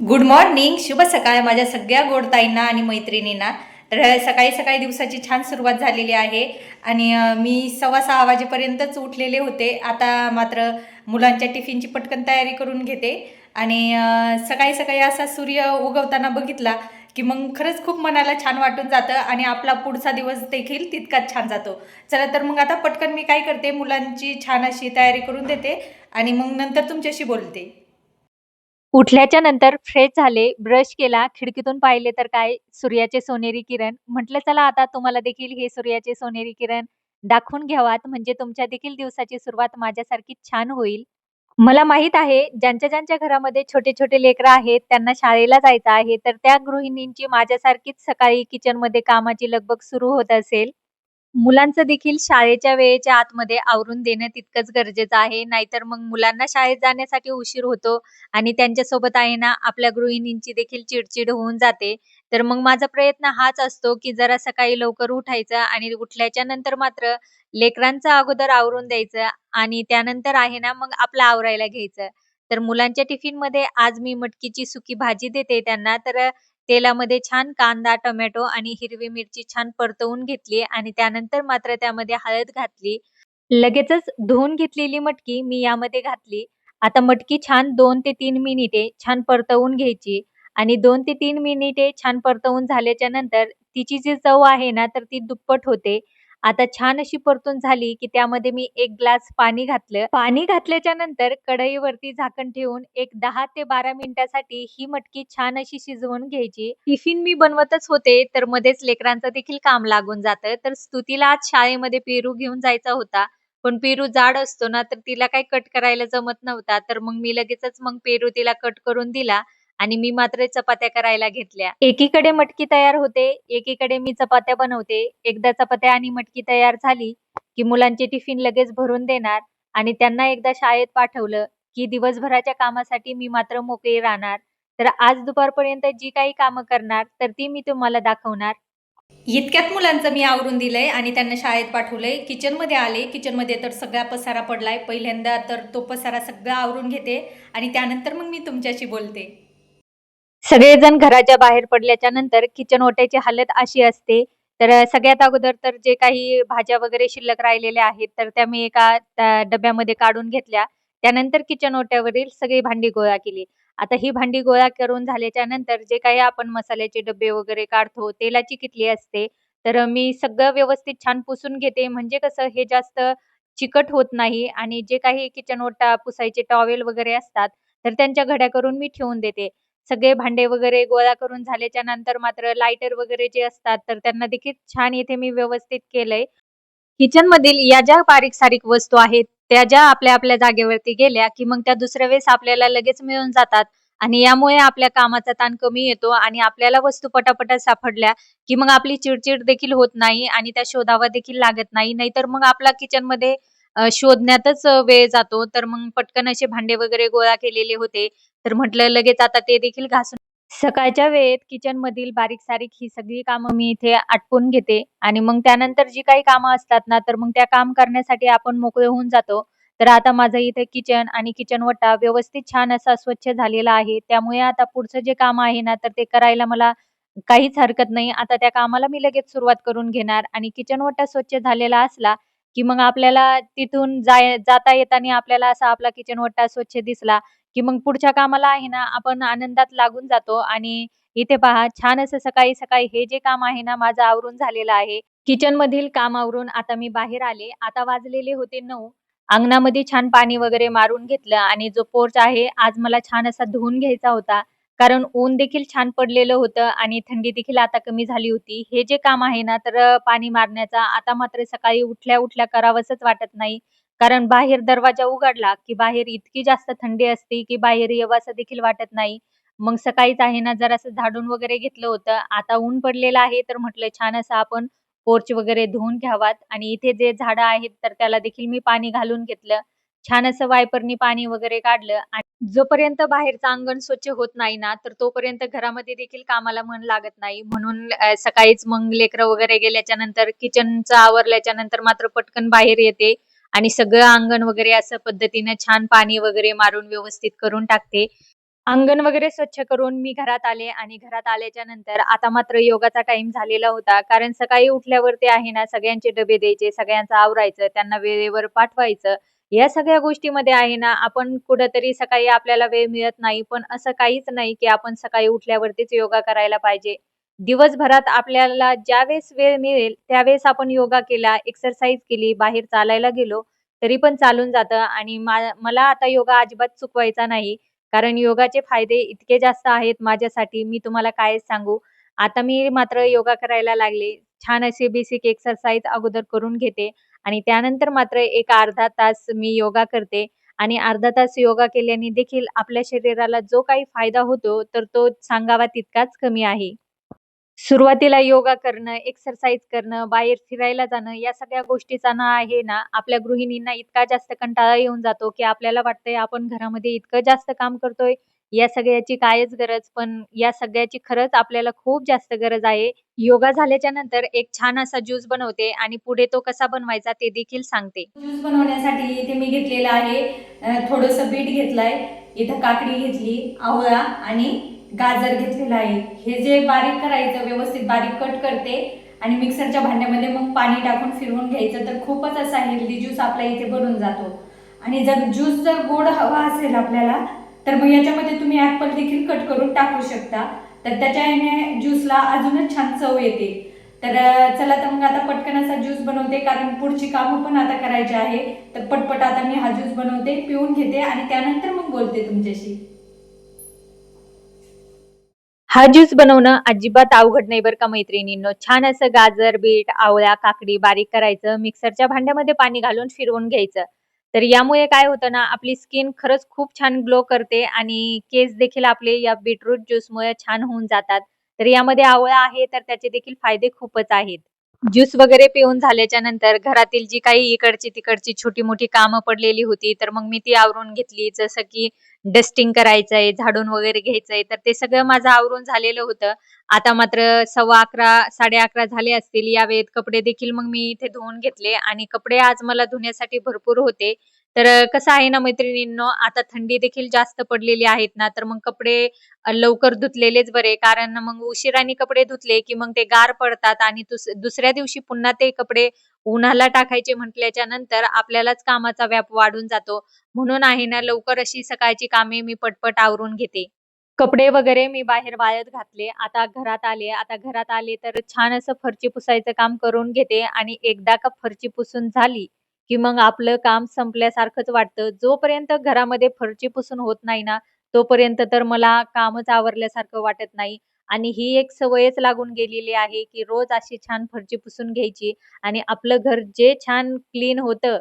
Good morning शुभ सकाळ माझ्या सगळ्या गोडताईंना आणि मैत्रिणींना. तर सकाळी सकाळी दिवसाची छान सुरुवात झालेली आहे. आणि मी सव्वा सहा वाजेपर्यंतच उठलेले होते. आता मात्र मुलांच्या टिफिनची पटकन तयारी करून घेते. आणि सकाळी सकाळी असा सूर्य उगवताना बघितला की मग खरंच खूप मनाला छान वाटून जातं आणि आपला पुढचा दिवस देखील तितकाच छान जातो. चला तर मग आता पटकन मी काय करते? मुलांची छान अशी तयारी करून देते आणि मग नंतर तुमच्याशी बोलते. उठल्याच्या नंतर फ्रेश झाले ब्रश केला खिडकीतून पाहिले तर काय? सूर्याचे सोनेरी किरण. म्हटलं चला आता तुम्हाला देखील हे सूर्याचे सोनेरी किरण दाखवून घ्यावात. म्हणजे तुमच्या देखील दिवसाची सुरुवात माझ्यासारखी छान होईल. मला माहीत आहे ज्यांच्या ज्यांच्या घरामध्ये छोटे छोटे लेकरं आहेत त्यांना शाळेला जायचं आहे तर त्या गृहिणींची माझ्यासारखीच सकाळी किचनमध्ये कामाची लगबग सुरू होत असेल. मुलांचं देखील शाळेच्या वेळेच्या आतमध्ये आवरून देणं तितकंच गरजेचं आहे. नाहीतर मग मुलांना शाळेत जाण्यासाठी उशीर होतो आणि त्यांच्यासोबत आहे ना आपल्या गृहिणींची देखील चिडचिड होऊन जाते. तर मग माझा प्रयत्न हाच असतो की जरा सकाळी लवकर उठायचं आणि उठल्याच्या नंतर मात्र लेकरांचं अगोदर आवरून द्यायचं आणि त्यानंतर आहे ना मग आपलं आवरायला घ्यायचं. तर मुलांच्या टिफिनमध्ये आज मी मटकीची सुकी भाजी देते त्यांना. तर तेलामध्ये छान कांदा टोमॅटो आणि हिरवी मिरची छान परतवून घेतली आणि त्यानंतर मात्र त्यामध्ये हळद घातली. लगेचच धुवून घेतलेली मटकी मी यामध्ये घातली. आता मटकी छान दोन ते तीन मिनिटे छान परतवून घ्यायची आणि दोन ते तीन मिनिटे छान परतवून झाल्याच्यानंतर तिची जी चव आहे ना तर ती दुप्पट होते. आता छान अशी परतून झाली की त्यामध्ये मी एक ग्लास पाणी घातलं. पाणी घातल्याच्या नंतर कढईवरती झाकण ठेवून एक दहा ते बारा मिनिटासाठी ही मटकी छान अशी शिजवून घ्यायची. टिफिन मी बनवतच होते तर मध्येच लेकरांचं देखील काम लागून जातं. तर स्तुतीला आज शाळेमध्ये पेरू घेऊन जायचा होता. पण पेरू जाड असतो ना तर तिला काही कट करायला जमत नव्हता. तर मग मी लगेचच मग पेरू तिला कट करून दिला. आणि मी मात्र चपात्या करायला घेतल्या. एकीकडे मटकी तयार होते एकीकडे मी चपात्या बनवते. एकदा चपात्या आणि मटकी तयार झाली की मुलांचे टिफिन लगेच भरून देणार आणि त्यांना एकदा शाळेत पाठवलं की दिवसभराच्या कामासाठी मी मात्र मोकळी राहणार. तर आज दुपारपर्यंत जी काही कामं करणार तर ती मी तुम्हाला दाखवणार. इतक्यात मुलांचं मी आवरून दिलंय आणि त्यांना शाळेत पाठवलंय. किचनमध्ये आले किचनमध्ये तर सगळा पसारा पडलाय. पहिल्यांदा तर तो पसारा सगळा आवरून घेते आणि त्यानंतर मग मी तुमच्याशी बोलते. सगळेजण घराच्या बाहेर पडल्याच्या नंतर किचन ओट्याची हालत अशी असते. तर सगळ्यात अगोदर तर जे काही भाज्या वगैरे शिल्लक राहिलेल्या आहेत तर त्या मी एका डब्यामध्ये काढून घेतल्या. त्यानंतर किचन ओट्यावरील सगळी भांडी गोळा केली. आता ही भांडी गोळा करून झाल्याच्यानंतर जे काही आपण मसाल्याचे डबे वगैरे काढतो तेलाची किटली असते. तर मी सगळं व्यवस्थित छान पुसून घेते. म्हणजे कसं हे जास्त चिकट होत नाही आणि जे काही किचन ओटा पुसायचे टॉवेल वगैरे असतात तर त्यांच्या घड्या करून मी ठेवून देते. सगळे भांडे वगैरे गोळा करून झाल्याच्यानंतर मात्र लायटर वगैरे जे असतात तर त्यांना देखील छान इथे मी व्यवस्थित केलंय. किचन मधील या ज्या बारीक सारीक वस्तू आहेत त्या ज्या आपल्या आपल्या जागेवरती गेल्या की मग त्या दुसऱ्या वेळेस आपल्याला लगेच मिळून जातात आणि यामुळे आपल्या कामाचा ताण कमी येतो आणि आपल्याला वस्तू पटापटा सापडल्या की मग आपली चिडचिड देखील होत नाही आणि त्या शोधावा देखील लागत नाही. नाहीतर मग आपला किचनमध्ये शोधण्यातच वेळ जातो. तर मग पटकन असे भांडे वगैरे गोळा केलेले होते. तर म्हटलं लगेच आता ते देखील घासून सकाळच्या वेळेत किचन मधील बारीक सारीक ही सगळी कामं मी इथे आटपून घेते. आणि मग त्यानंतर जी काही कामं असतात ना तर मग त्या काम करण्यासाठी आपण मोकळे होऊन जातो. तर आता माझं इथे किचन आणि किचन वटा व्यवस्थित छान असा स्वच्छ झालेला आहे. त्यामुळे आता पुढचं जे काम आहे ना तर ते करायला मला काहीच हरकत नाही. आता त्या कामाला मी लगेच सुरुवात करून घेणार. आणि किचन वटा स्वच्छ झालेला असला की मग आपल्याला तिथून जाय जाता येताना आपल्याला असा आपला किचन वट्टा स्वच्छ दिसला की मग पुढच्या कामाला आहे ना आपण आनंदात लागून जातो. आणि इथे पहा छान असं सकाळी सकाळी हे जे काम आहे ना माझं आवरून झालेलं आहे. किचन मधील काम आवरून आता मी बाहेर आले. आता वाजलेले होते नऊ. अंगणामध्ये छान पाणी वगैरे मारून घेतलं आणि जो पोर्च आहे आज मला छान असा धुवून घ्यायचा होता. कारण ऊन देखील छान पडलेलं होतं आणि थंडी देखील आता कमी झाली होती. हे जे काम आहे ना तर पाणी मारण्याचा आता मात्र सकाळी उठल्या उठल्या करावंसच वाटत नाही. कारण बाहेर दरवाजा उघडला की बाहेर इतकी जास्त थंडी असते की बाहेर येवासं देखील वाटत नाही. मग सकाळीच आहे ना जरासं झाडून वगैरे घेतलं होतं. आता ऊन पडलेलं आहे तर म्हटलं छान असं आपण पोर्च वगैरे धुवून घ्यावात. आणि इथे जे झाडं आहेत तर त्याला देखील मी पाणी घालून घेतलं. छान असं वायपरनी पाणी वगैरे काढलं आणि जोपर्यंत बाहेरचं अंगण स्वच्छ होत नाही ना तर तोपर्यंत घरामध्ये देखील कामाला मन लागत नाही. म्हणून सकाळीच मग लेकरं वगैरे गेल्याच्यानंतर किचनचं आवरल्याच्या नंतर मात्र पटकन बाहेर येते आणि सगळं अंगण वगैरे असं पद्धतीने छान पाणी वगैरे मारून व्यवस्थित करून टाकते. अंगण वगैरे स्वच्छ करून मी घरात आले आणि घरात आल्याच्यानंतर आता मात्र योगाचा टाइम झालेला होता. कारण सकाळी उठल्यावरती आहे ना सगळ्यांचे डबे द्यायचे सगळ्यांचं आवरायचं त्यांना वेळेवर पाठवायचं. या सगळ्या गोष्टीमध्ये आहे ना आपण कुठंतरी सकाळी आपल्याला वेळ मिळत नाही पण असं काहीच नाही की आपण सकाळी उठल्यावरतीच योगा करायला पाहिजे. दिवसभरात आपल्याला ज्यावेळेस वेळ मिळेल त्यावेळेस आपण योगा केला एक्सरसाइज केली बाहेर चालायला गेलो तरी पण चालून जातं. आणि मा- मला आता योगा अजिबात चुकवायचा नाही कारण योगाचे फायदे इतके जास्त आहेत माझ्यासाठी. मी तुम्हाला काय सांगू. आता मी मात्र योगा करायला लागले. छान असे बेसिक एक्सरसाइज अगोदर करून घेते. आणि त्यानंतर मात्र एक अर्धा तास मी योगा करते. आणि अर्धा तास योगा केल्याने देखील आपल्या शरीराला जो काही फायदा होतो तर तो सांगावा तितकाच कमी आहे. सुरुवातीला योगा करणं एक्सरसाइज करणं बाहेर फिरायला जाणं या सगळ्या गोष्टीचा ना आहे ना आपल्या गृहिणींना इतका जास्त कंटाळा येऊन जातो की आपल्याला वाटतंय आपण घरामध्ये इतकं जास्त काम करतोय या सगळ्याची कायच गरज पण या सगळ्याची खरंच आपल्याला खूप जास्त गरज आहे. योगा झाल्याच्यानंतर एक छान असा ज्यूस बनवते आणि पुढे तो कसा बनवायचा ते देखील सांगते. ज्यूस बनवण्यासाठी इथे मी घेतलेलं आहे थोडस थोडंसं बीट घेतलंय इथं काकडी घेतली आवळा आणि गाजर घेतलेलं आहे. हे जे बारीक करायचं व्यवस्थित बारीक कट करते आणि मिक्सरच्या भांड्यामध्ये मग पाणी टाकून फिरवून घ्यायचं तर खूपच असा हेल्दी ज्यूस आपल्या इथे बनून जातो. आणि जर ज्यूस जर गोड हवा असेल आपल्याला तर मग याच्यामध्ये तुम्ही ॲपल देखील कट करून टाकू शकता. तर त्याच्याने ज्यूसला अजूनच छान चव येते. तर चला तर मग आता पटकन असा ज्यूस बनवते कारण पुढची कामं पण आता करायची आहे. तर पटपट आता मी हा ज्यूस बनवते पिऊन घेते आणि त्यानंतर मग बोलते तुमच्याशी. हा ज्यूस बनवणं अजिबात अवघड नाही बरं का मैत्रिणींनो. छान असं गाजर बीट आवळ्या काकडी बारीक करायचं मिक्सरच्या भांड्यामध्ये पाणी घालून फिरवून घ्यायचं. तर यामुळे काय होतं ना आपली स्किन खरंच खूप छान ग्लो करते आणि केस देखील आपले या बीटरूट ज्यूसमुळे छान होऊन जातात. तर यामध्ये आवळा आहे तर त्याचे देखील फायदे खूपच आहेत. ज्यूस वगैरे पिऊन झाल्याच्यानंतर घरातील जी काही इकडची तिकडची छोटी मोठी कामं पडलेली होती तर मग मी ती आवरून घेतली. जसं की डस्टिंग करायचंय झाडून वगैरे घ्यायचंय तर ते सगळं माझं आवरून झालेलं होतं. आता मात्र सव्वा अकरा साडे अकरा झाले असतील. या वेळेत कपडे देखील मग मी इथे धुवून घेतले आणि कपडे आज मला धुण्यासाठी भरपूर होते. तर कसं आहे ना मैत्रिणींनो आता थंडी देखील जास्त पडलेली आहेत ना तर मग कपडे लवकर धुतलेलेच बरे कारण मग उशिराने कपडे धुतले की मग ते गार पडतात आणि दुसऱ्या दिवशी पुन्हा ते कपडे उन्हाला टाकायचे म्हटल्याच्या नंतर आपल्यालाच कामाचा व्याप वाढून जातो. म्हणून आहे ना लवकर अशी सकाळची कामे मी पटपट आवरून घेते. कपडे वगैरे मी बाहेर वाळत घातले आता घरात आले. आता घरात आले तर छान असं फरची पुसायचं काम करून घेते आणि एकदा का फरची पुसून झाली की मग आपलं काम संपल्यासारखंच वाटतं. जोपर्यंत घरामध्ये फरची पुसून होत नाही ना तोपर्यंत तर मला कामच आवरल्यासारखं वाटत नाही. आणि ही एक सवयच लागून गेलेली आहे की रोज अशी छान फरची पुसून घ्यायची आणि आपलं घर जे छान क्लीन होतं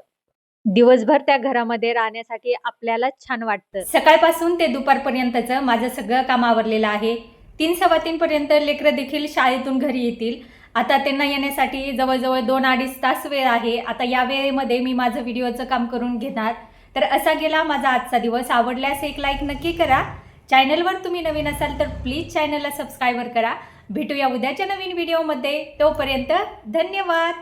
दिवसभर त्या घरामध्ये राहण्यासाठी आपल्याला छान वाटतं. सकाळपासून ते दुपारपर्यंतचं माझं सगळं काम आवरलेलं आहे. तीन सव्वा तीन पर्यंत लेकरं देखील शाळेतून घरी येतील. आता त्यांना येण्यासाठी जवळजवळ दोन अडीच तास वेळ आहे. आता या वेळेमध्ये मी माझं व्हिडिओचं काम करून घेणार. तर असा गेला माझा आजचा दिवस. आवडल्यास एक लाईक नक्की करा. चॅनलवर तुम्ही नवीन असाल तर प्लीज चॅनलला सबस्क्रायबर करा. भेटूया उद्याच्या नवीन व्हिडिओमध्ये तोपर्यंत धन्यवाद.